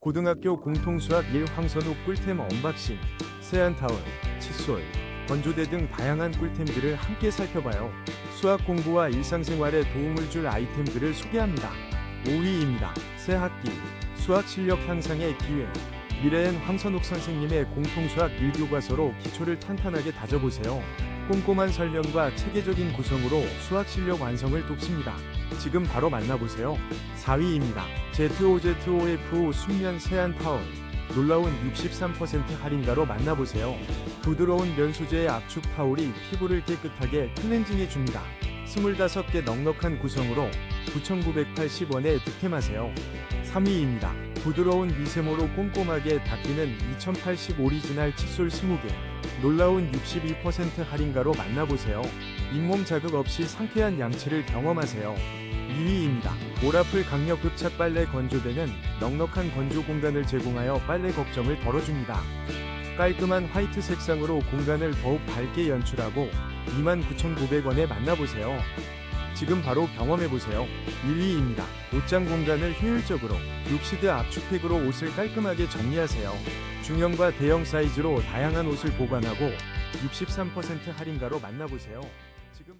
고등학교 공통수학 1 황선욱 꿀템 언박싱, 세안타월, 칫솔, 건조대 등 다양한 꿀템들을 함께 살펴봐요. 수학 공부와 일상생활에 도움을 줄 아이템들을 소개합니다. 5위입니다. 새 학기, 수학 실력 향상의 기회. 미래엔 황선욱 선생님의 공통수학 1교과서로 기초를 탄탄하게 다져보세요. 꼼꼼한 설명과 체계적인 구성으로 수학 실력 완성을 돕습니다. 지금 바로 만나보세요. 4위입니다. ZOZOFO 순면 세안 타월. 놀라운 63% 할인가로 만나보세요. 부드러운 면 소재의 압축 타올이 피부를 깨끗하게 클렌징해 줍니다. 25개 넉넉한 구성으로 9,980원에 득템하세요. 3위입니다. 부드러운 미세모로 꼼꼼하게 닦이는 2080 오리지널 칫솔 20개. 놀라운 62% 할인가로 만나보세요. 잇몸 자극 없이 상쾌한 양치를 경험하세요. 2위입니다. 오라플 강력 흡착 빨래 건조대는 넉넉한 건조 공간을 제공하여 빨래 걱정을 덜어줍니다. 깔끔한 화이트 색상으로 공간을 더욱 밝게 연출하고 29,900원에 만나보세요. 지금 바로 경험해보세요. 1위입니다. 옷장 공간을 효율적으로 룩시드 압축팩으로 옷을 깔끔하게 정리하세요. 중형과 대형 사이즈로 다양한 옷을 보관하고 63% 할인가로 만나보세요. 지금